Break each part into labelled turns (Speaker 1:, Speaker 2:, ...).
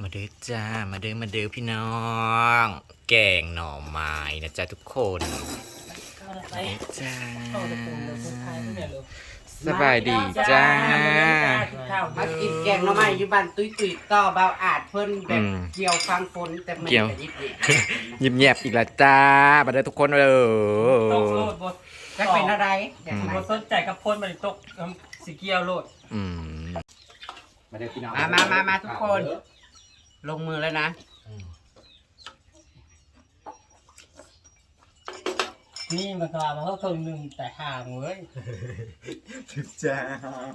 Speaker 1: มาเด้อจ้า มาเด้อมาเด้อพี่น้อง แกงหน่อไม้นะจ๊ะทุกคนมาเด้อจ้าสบายดีจ้า
Speaker 2: มากินแกงหน่อไม้อยู่บ้านตุ้ยตุ้ยต่อเบาอาจเพิ่นแบบ
Speaker 1: อืม
Speaker 2: เกี่ยวฟังฝนแต่มัน
Speaker 1: เกี่ยว
Speaker 2: ก็ยิบยิบ
Speaker 1: ยิ้มแยบอีกแล้วจ้ามาเด้อทุกคนเลย
Speaker 3: ตกโลดบด
Speaker 2: จะเป็นอะไรอยาก
Speaker 1: อืม
Speaker 2: ไป
Speaker 3: บดสนใจกับพ่นมันตกน้ำสีเกียวโลด
Speaker 1: อืม
Speaker 4: มาเดี๋ยวพี่น้อง
Speaker 2: มามามามาทุกคน ลงมือแล้วนะ
Speaker 3: นี่มันก็มาเขาครึ่งหนึ่งแต่ห่างเว้ย
Speaker 4: จ้า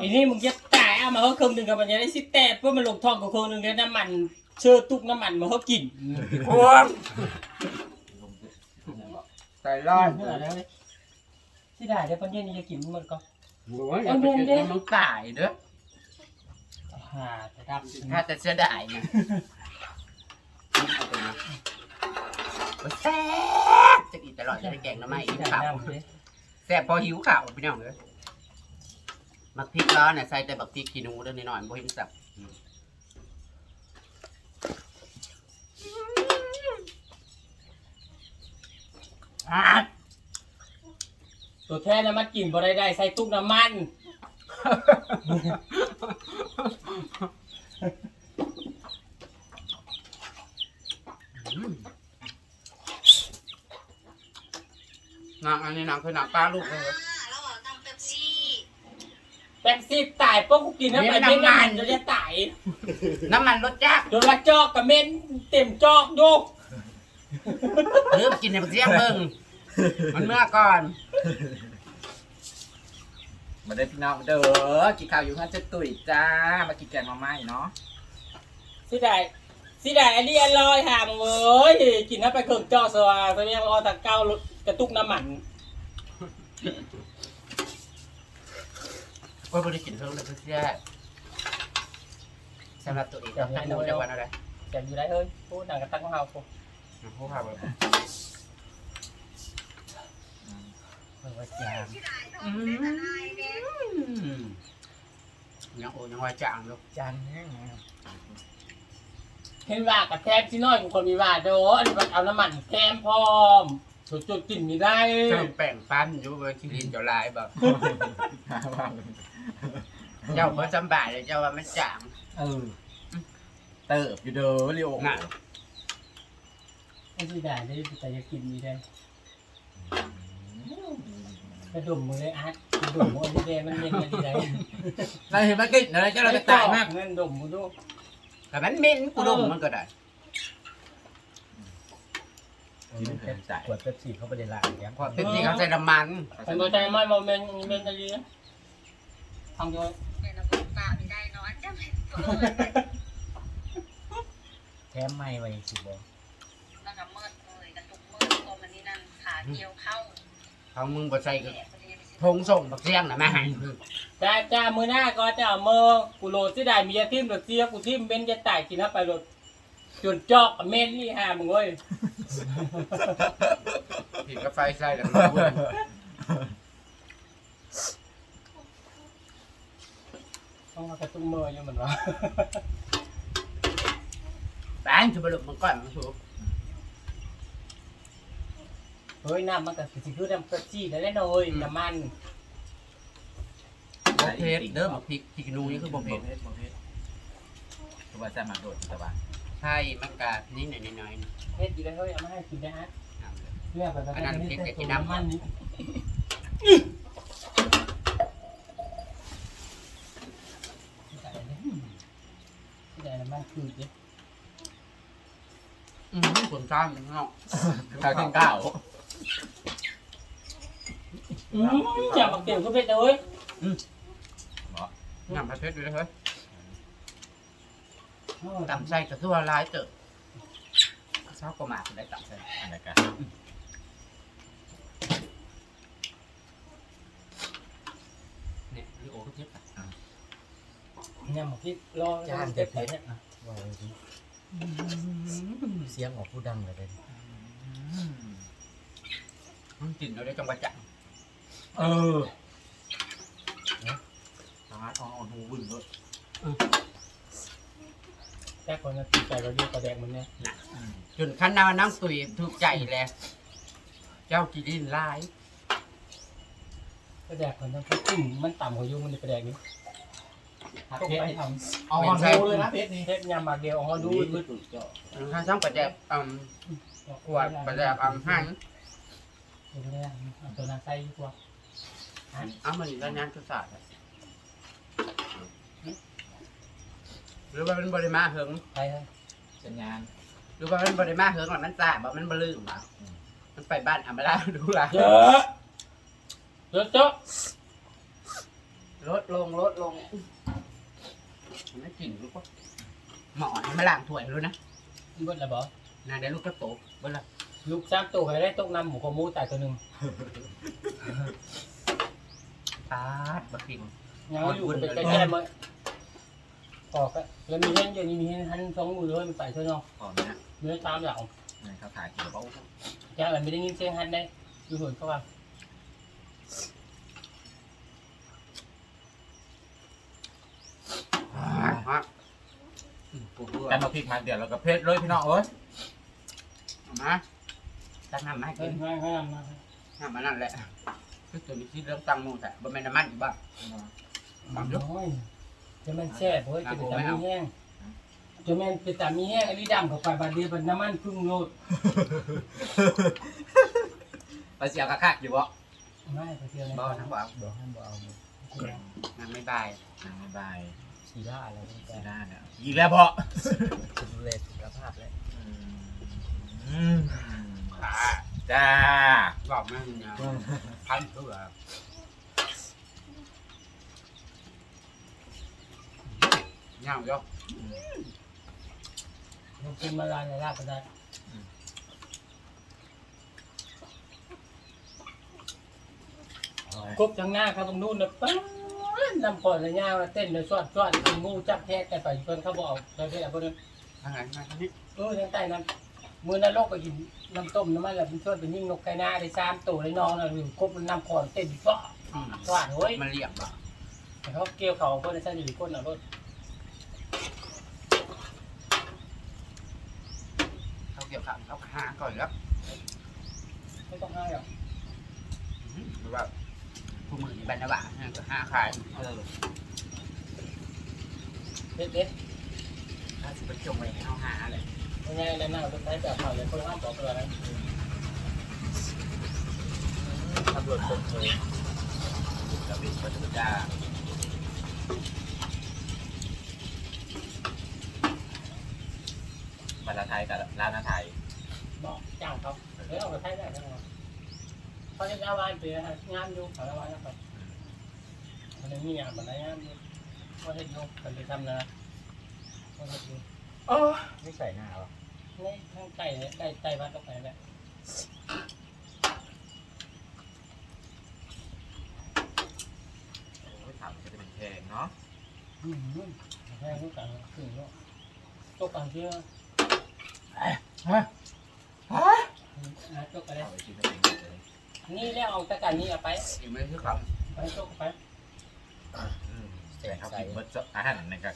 Speaker 3: อีนี่มึงจะตายเอามาเขาครึ่งหนึ่งกับมันยังได้สิแตดเพราะมันลงทองกับครึ่งหนึ่งแล้วน้ำมันเชื่อตุกน้ำมันมาเขากิน
Speaker 2: พวงใส่ร้อน
Speaker 3: เมื่อแล้วที่ได้เดี๋ยวปัญญานี่จะกินมันก็
Speaker 2: โอ้ยอย่าไปกินมันมึงตายเด้อ
Speaker 3: ห่าแต่ดำ
Speaker 2: ถ้าจะเสียดายนะเอาไปนะแซ่บจะกินตลอดจะได้แกงหน่อไม้กินข้าว
Speaker 3: ดำเลย
Speaker 2: แซ่บพอหิวข้าวพี่น้องเลยมักพริกร้อนเนี่ยใส่แต่บักพริกขี้หนูเด้อนิดหน่อยบ่เห็นสับอะ
Speaker 3: ตัวแท้น้ำมันกินบ่ได้ได้ใส่ตุกน้ำมัน
Speaker 2: นางอันนี้นางคือนางป้าลูกเลย
Speaker 5: แล้วบอกทำเป๊ปซี่
Speaker 3: แป๊บซี่ตายพวกกูกินน้ำมันไม่นานจะจะตาย
Speaker 2: น้ำมันรสจัด
Speaker 3: โดนละจอกกับเม้นเต็มจอกโยก
Speaker 2: เริ่มกินในบักเสียงเบิ่งมันเมื่อก่อน
Speaker 4: มาเดี๋ยวพี่น้องเด้อกินข้าวอยู่ข้างเจะตุ๋ยจ้า มากินแกงมาไหม้เนาะ
Speaker 3: สิได้สิได้อันนี้อร่อยหามเว้ยกินน้ำไปเครื่องจอกสว่างตอนนี้มันเอาตะเก้ากระตุกน้ำมัน
Speaker 2: โอ้ยบ่ได้กินเพิ่มเลยเพื่อเสียสำหรับตัวเองต้องให้หนูจังหวัดอะไร
Speaker 3: จะอยู่ได้เฮ้ยพูดหนังกระตั้งของเราปุ๊บ
Speaker 2: ผู้พาไปเปิดว่าจาง อืมยังโอ้ยังว่าจางลูก
Speaker 4: จานแห้ง
Speaker 3: เห็นว่ากับแทบที่น้อยของคนมีว่าโดอันนี้มันเอาน้ำมันแทมพร้อมจุดจุดๆกินมีได้
Speaker 2: เจ้าแป้งปั้นอยู่บนที่ดินเจ้าลายแบบเจ้าเพอจำบ่ายเลยเจ้าว่ามันจาง
Speaker 4: เออ เติบอยู่เด้อเรียว
Speaker 2: น่ะ
Speaker 3: ไม่สิได้ได้แต่จะกินมีได้ กระดุมมือเลยอาร์ตกระดุมมือที่แดงมันเย็นกันที่ไหน
Speaker 4: เราเห็นมากินอะไรก็เราจะตายมาก
Speaker 3: เงินดุมมือดู
Speaker 2: แต่มันเหม็นกูดมมันก็ได้
Speaker 3: ขวดเป๊ปซี่เขาไปได้ละอย่าง
Speaker 2: เพราะเป็นที่เขาใส่น้ำมัน
Speaker 3: เป็นตัวใจไม่โมเมนต์เมนต์อะไรทางโยน
Speaker 5: เป็นระบบเปล่าไม่ได้นอนจะไม่เปิด
Speaker 3: แถมไม่ไว้สิบอก
Speaker 5: แล้วก็มืดเลยกระตุกมืดตัวมันนี่นั่นขาเกี่ยวเข้า
Speaker 2: เขามึงบ่ใส่
Speaker 5: แหลกไปเลยไปสิ
Speaker 2: ทงส่งบักเสียงนะแม่ให้
Speaker 3: จ้าจ้ามือหน้าก็จะเอามือกูโหลดที่ได้มียาทิมหรือเสียกูทิมเบนจะตายกินเข้าไปโหลดจนจอกเมนนี่ฮะมึงเว้ย
Speaker 2: ผิดก็ไฟใส่แล้วมันวุ่น
Speaker 3: ต้องมากระตุ้มมือยังเหมือนว่า
Speaker 2: แป้งจะบลุมันก่อนมันถูก
Speaker 3: เฮ้ยน้ำมันก็สิคือน้ำเป๊ปซี่นั่นแหละหน่อยน้ำมัน
Speaker 2: บ่เผ็ดเด้อบักพริกพริกนูนี่คือบ่
Speaker 4: โมเพ
Speaker 2: เผ็ด
Speaker 4: ชรโมเพชรตัวจะมาโดดแต่ว่า
Speaker 2: ใช่มันก็นิดหน่อยน้อยๆนะ
Speaker 3: เฮ็ดอยู่ได้เฮ้ยเอามาให้กินนะฮะ
Speaker 2: เอาเลย
Speaker 3: เพื่อไปไป
Speaker 2: อันนั้น
Speaker 3: ไป
Speaker 2: เฮ็ด
Speaker 3: แต่
Speaker 2: แต่กิ
Speaker 3: ตัวน
Speaker 2: น้ำ
Speaker 3: น้ำมันนี่ที่ได้น้ำมันคือเด็ด
Speaker 2: อืมคนซ้อนมันเนาะ
Speaker 4: ข้าวเที่ยงเก้า
Speaker 3: อืมจับบักเตียวก็เผ็ดนะเว้ย
Speaker 2: น้ำผัดเผ็ดด้วยเฮ้ยตำใส่กระทั่วลายเตอะเช้าก็มาได้ตำใส่
Speaker 4: อะไรกัน
Speaker 2: เนี่ยลิโอก็เผ็ดอะ
Speaker 3: เนี่ยหมกที่รอ
Speaker 6: จาน
Speaker 3: เจ็
Speaker 6: เด็
Speaker 3: บ
Speaker 6: ด
Speaker 3: ไป
Speaker 6: เพช
Speaker 3: เนี่ย
Speaker 6: รนะว่าไว้ดิเสียงออกผู้ดังเลยเด้
Speaker 2: มันกินเราได้จังหวะจัง
Speaker 4: เออสามารถเอาหูบึ้งเลย
Speaker 3: ค่คนนั้นติดใจเราเรียกกระแดงมันเนี่ย
Speaker 2: จนขั้นนาวานั่งตุยถูกใจแล้วเจ้ากินดินลาย
Speaker 3: กระแดงคนนั้นก็ขึ้นมันต่ำกว่ายุงมันจะกระแดงนี้
Speaker 4: ผัด
Speaker 3: ต้อง
Speaker 4: เผ็ด
Speaker 3: ไปท
Speaker 4: เอาหอมดูเลยนะเผ็ดนี่ำ
Speaker 3: เทปยำมาเดียวอ๋อดู
Speaker 2: ดูดูข้าวช่างประแดบอ่ำขวดประแดบอ่ำหั่น
Speaker 3: ดูไม่ได้เอาตัวนั้นใส่ดีกว่า
Speaker 2: เอามันก็งานกุศลหรือว่ามันบริมาเหิง
Speaker 3: ใส่ให้
Speaker 4: สัญญาณ
Speaker 2: หรือว่ามันบริมาเหิงหรอมันจ่าบ่มันบลืมอะมันไปบ้านอามาลาดูละ
Speaker 3: เยอะเยอะเจ้า
Speaker 2: ลดลงลดลงมันไม่กินลูกก็หมอให้มาล้างถ้วยรู้นะ
Speaker 3: เบิดแล้วบ่
Speaker 2: นายได้ลูกกระโตกเบิ่ละ
Speaker 3: ลูกจ้างตัวใครได้ตกน้ำหมูขมูตายตัวหนึ่ง
Speaker 2: ปาดบักกิน
Speaker 3: ยังอยู่เป็นใกล้ๆมั้ยออกแล้วมีเห็นเดี๋ยวนี้มีเห็นหันสองมือเลยมันไปเท่านั้น
Speaker 4: หอมนะ
Speaker 3: เนื้อตามอย่าง
Speaker 4: นี่เขาถ่ายกินเขา
Speaker 3: แกอะไรไม่ได้ยินเสียงหันได้ดูหุ่นเขาว่า
Speaker 2: ฮะกูเบื่อ
Speaker 4: แต่มาพริกมาเดี๋ยวเราก็เผ็ดเลยพี่น้องเอ้ย
Speaker 2: เอามา ตั้งน้ำมาให้
Speaker 3: เฮ้
Speaker 2: กิ
Speaker 3: ย
Speaker 2: น
Speaker 3: ไม่ไม่ไม่
Speaker 2: น้ำมันนั่นแหละคือตัวนี้ที่เรื่องตังมูแต่บ่แม่นน้ำมันอีกบ้าง
Speaker 3: มันน้อยจะมันแซ่บเฮ้ยจะเป็นตามีแห้งจะมันเป็นตามีแห้งอันนี้ดำเข้าไปบาดเดียวเป็นน้ำมันพึ่งโลด
Speaker 4: ไปเสียกระคักอยู่บ่
Speaker 3: ไม่ไปเสียเลย
Speaker 2: บ่ทั้งบ่เอา
Speaker 3: บอกให้บอกเอา
Speaker 2: นางไม่บาย
Speaker 4: อ่าบ๊ายบาย
Speaker 3: สีด้าอะไรนี่
Speaker 4: สีหน้าเนี่ยอีกแล้วบ่
Speaker 3: จะดูแลสุขภาพแล้ว
Speaker 4: อืม
Speaker 2: ขา
Speaker 4: จ้า
Speaker 2: บอกแม่นนะพันเพื่อเงาเยอะ
Speaker 3: มันกินมาลายในลาบก็ได้กบทางหน้าเขาตรงนู้นนะป้านำก่อนเลยย่าเต้นเลยสวดสวดเป็นงูจับแทกกันไปเพิ่นเขาบอกเราเพื่อนเพื่อน
Speaker 2: ทางไหนมาทางนี้
Speaker 3: เออทางใต้นั้น มือนรกก็กินน้ำต้มน้ำมันแล้วมันช่วยเป็นยิ่งนกไก่นาได้สามตัวได้นอนแล้วกบมันนำก่อนเต้นฟ้า
Speaker 2: อืม
Speaker 3: สว่างเฮ้ย
Speaker 2: มันเรียบอะ
Speaker 3: เขาเกี่ยวเขาเพื่อนในชั้นอยู่ก้นอะรถ
Speaker 2: เขาเกี่ยวกับเขาหาก่อนแล้ว
Speaker 3: ไม่ต้องให้หรอก
Speaker 2: หรือว่าผู้มือนี่บรรณบาก็ห้าขาย
Speaker 4: เออ
Speaker 3: เด็ดเด็ด
Speaker 2: ถ้าสิไปจงไว้ให้เขาหาเลย
Speaker 3: ยั งไงแล้วน่าจะใช้แบบเขาเลยคนห้ามบอกตัวนั้น
Speaker 4: ตำรวจคนเคยระเบิดพระจุจ้าภาษาไทยกับลาวนาไทย
Speaker 3: บอกจ้างเขาเฮ้ยเอาไปใช้ได้ทั้งหมดเขาจะเอาวันเปลี่ยนงานอยู่ขาละวันนะครับมันมีงานมันได้งานเขาเห็นอยู่เขาไปทำนะเขาเห็นอยู่
Speaker 4: ไม่ใส่หน้าหรอ
Speaker 3: นี่ข้างใต้เนี่ยใต้ใต้วัดตรงไหนเนี่ย
Speaker 4: โอ้ยถามจะเป็นแพงเนาะ
Speaker 3: อืมแห้งทุกอย่างขึ้นเนาะตกกลางเชื่อ
Speaker 4: ฮะ
Speaker 3: นะตกอะไร
Speaker 4: เอาไปกินกันเองเลย
Speaker 3: นี่แล้วเอาตะการนี้เอาไป
Speaker 2: อีกไม่ใช่ค
Speaker 3: ไปตกไป
Speaker 4: อืมแต่เขากินมดอาหารนะครับ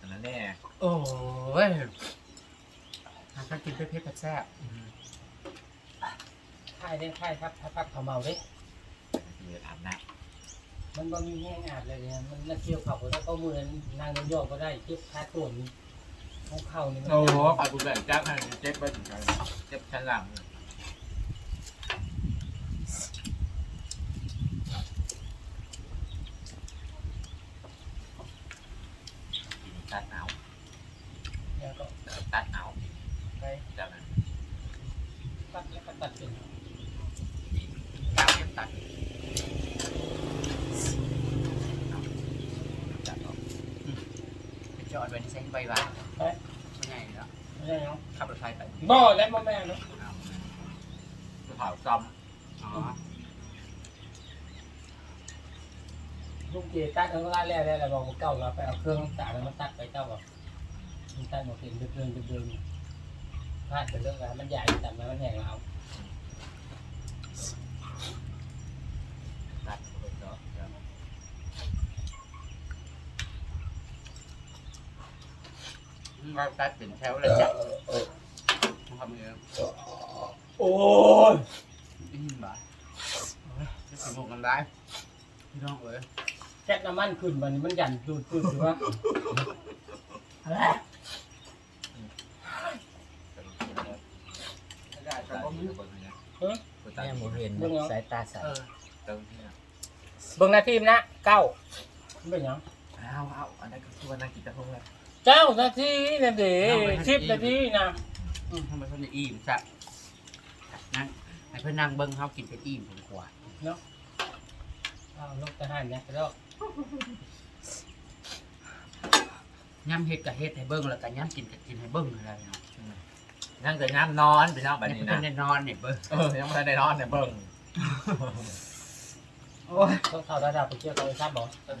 Speaker 4: อันนั้นแน่ำ
Speaker 2: โอ้ย ถ้ากินเผ็ดๆแซ่บ
Speaker 3: ค่ายได้ค่ายครับถ้าพักเขาเมาเด้
Speaker 4: คืออาบน้
Speaker 3: มันบ่มีแห้งอาบเลยเนี่ยมันน่าเกี่ยวเข่าแล้วก็มือนางนยอกก็ได้เจ็บขาตัวนี้ของเข่านี่มันำ
Speaker 4: โอ้โหขอบุญแบบจ้าให้เจ็บไปถึงกันเจ็บชั้นหลังตัดหนาว
Speaker 3: แล้วก็
Speaker 4: ตัดหนาว
Speaker 3: ไป
Speaker 4: จากนั้น
Speaker 3: ตัดแล้วก็ตัดเป็น
Speaker 2: ตามเก็บตัด
Speaker 4: จากออก
Speaker 2: ไป จอดไว้ในเส้นใบวะไม่ไงแล้ว
Speaker 3: ไม่ได้เนาะ
Speaker 2: ขับรถไฟไป
Speaker 3: บ่แล้วบ่แม่เนาะ
Speaker 4: เอาข่าวซ้
Speaker 2: อ๋อ
Speaker 3: ลูกเกตัดเอาล่าแล้วแล้วบอกเก่าเราไปเอาเครื่องตัดแล้วมาตัดไปเจ้าบอกมันตัดหมดเห็นเดินเดินเดินพลาดไปเรื่องอะไรมันใหญ่แต่มันแห้งเอาำ
Speaker 4: ตัดคนเนาะ
Speaker 3: เก็
Speaker 2: ตัดเป็นแถวเลยจ้ะทำเอง
Speaker 3: โอ้ย
Speaker 2: อืมบ่าจะสมุกกันได้พี่น้องเอ้ย
Speaker 3: แก๊สน้ำมันขึ้นมันมันหยันดูดดูดถือว่าอะไร
Speaker 2: ได้แต่ก็มี
Speaker 6: แม่หมูเห็นสายตาใส
Speaker 2: เออ
Speaker 4: เติมที่เนี่ย
Speaker 3: เบิ่งหน้าทีมนะเก้าเป็นหยัง
Speaker 4: เอาเอาอันนั้นก็คือว่าน่ากินจะพงเลย
Speaker 3: เก้านาทีนั่นเด้สิบนาทีนะ
Speaker 2: อืมทำไมเพิ่นได้อิ่มจ้ะนั่งให้เพิ่นนั่งเบิ่งเฮากินเป็นอิ่มผมกว่า
Speaker 3: เอาลงทหารเนี่ยแล้ว
Speaker 2: ย่ำเฮ็ดก็เฮ็ดให้เบิ่งแล้วก็ย่ำกินก็กินให้เบิ่งอะไรเนาะ
Speaker 4: นั่งแต่น้ำนอนไปนอนแบบ
Speaker 2: ให้
Speaker 4: นี้
Speaker 2: เพิ่
Speaker 4: นะ
Speaker 2: นได้นอนเนี่ยเบิ่ง
Speaker 4: เออยังไม่ได้นอนเนี่ยเบิ่ง
Speaker 2: โอ้ย
Speaker 3: ต้องเข้าระดับไปเชื่อเขาทราบบอก
Speaker 2: โอ้ย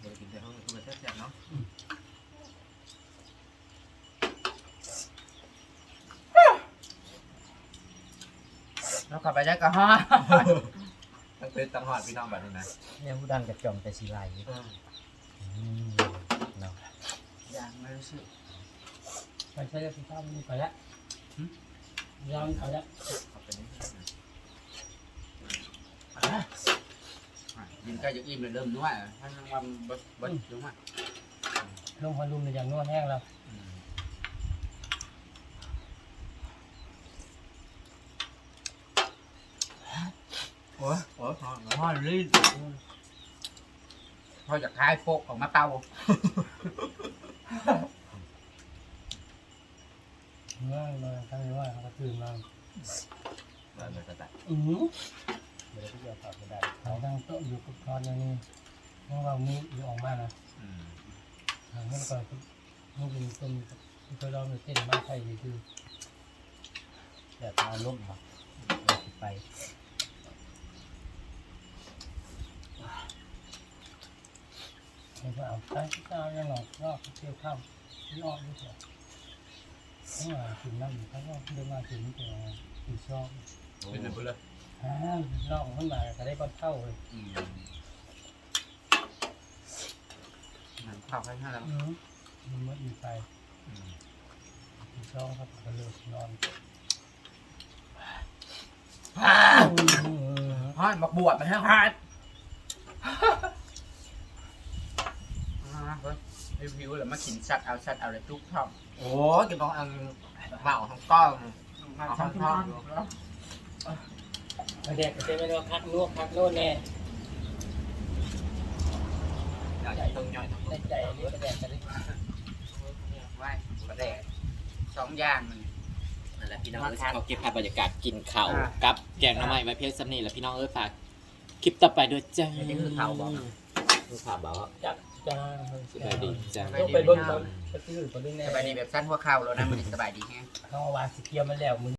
Speaker 4: เดี๋ยวกินแต่ห้องคือมันแซ่บๆเนาะ
Speaker 2: แล้วก็ ไปได้ก็ฮะ
Speaker 4: ตั้งเป็นตั้งหอดพี่น้องแบบนี้นะ
Speaker 6: แม่ผู้ดังกระจอมแต่สีไหลเนาะ
Speaker 2: อย่างไม่รู้สึก
Speaker 3: ไปใช้แล้วพี่ข้าวมันไปแล้วยังไปแล้ว
Speaker 4: เอาไปนี่
Speaker 2: ยินใกล้จะอิ่มเลยเริ่มนัวถ้านั่งวันบดบดลงมา
Speaker 3: ลงมาลุมในอย่างนวดแห้งแล้ว
Speaker 4: โอ้ยโอ้ยหอม
Speaker 2: พ่อลื่นพ่อจะคลายโปกออกมาเตา
Speaker 3: ง่ายมาทำไมว่าเขาก็ตื่นมา
Speaker 4: แบบนี้ก็ได้
Speaker 3: อือ
Speaker 6: เดี๋ยวพี่จะฝากกระดาษ
Speaker 3: ทางตั้งโต๊ะอยู่กับทอนอย่างนี้น้องเรามีอยู่ออกมานะ
Speaker 4: อืม
Speaker 3: ทางนั้นก็นี่เป็นเป็นเคยลองเต้นมาใช่คือ
Speaker 6: เดี๋ยวเอาล่มมาไป
Speaker 3: มันก็เอาไปก็เอาอย่างหนอกรอบเที่ยวข้ามยอดด้วยเถอะทั้งหลายถึงนั่นเขาก็เดินมาถึงตัวถึงชอบ
Speaker 2: เป็นอะไรเลย
Speaker 3: ฮ่านอกขึ้นมาก็ได้ก้อนเท่าเลย
Speaker 2: มันข้าวให้ห้าแล้ว
Speaker 3: อืมมันมันอีไป
Speaker 4: อืม
Speaker 3: ถึงชอบครับก็เลยนอน
Speaker 2: พ่อมาบวชมาให้ฮาด รีวิวแล้วมากินสัตว์เอาสัตว์เอาอะไรทุกท่อม
Speaker 4: โอ้ยกินของอังเบาของก้อน
Speaker 2: มาท่อมท่อม
Speaker 3: เด็กก็จะไม่รู้พักนวกพักโน่นแน่
Speaker 4: ใหญ่ตึงใหญ่
Speaker 3: ในใจเรียกแดกกันเลย
Speaker 2: ไว้ประเดกสองอย่างมัน
Speaker 1: นั่นแหละพี่น้องเอ้ยเขาเก็บภาพบรรยากาศกินข้าวกับแกงหน้ำไม้ไว้เพียงสำนีแหละพี่น้องเอ้ยฝากคลิปต่อไปด้วยจ้า
Speaker 2: นี่คือข่าวบอก
Speaker 1: คือข่าวบอกว่า
Speaker 3: จับ จ้า
Speaker 1: สบายดีจ้า
Speaker 3: ต้องไปเบิ้งเขาไปซื้อตัวนึงแน่
Speaker 2: สบายดีแบบสั้นหัวเข่าแล้วนะมันสบายดีแฮะ
Speaker 3: เขาวางสิเกียร์มันแล้วมึง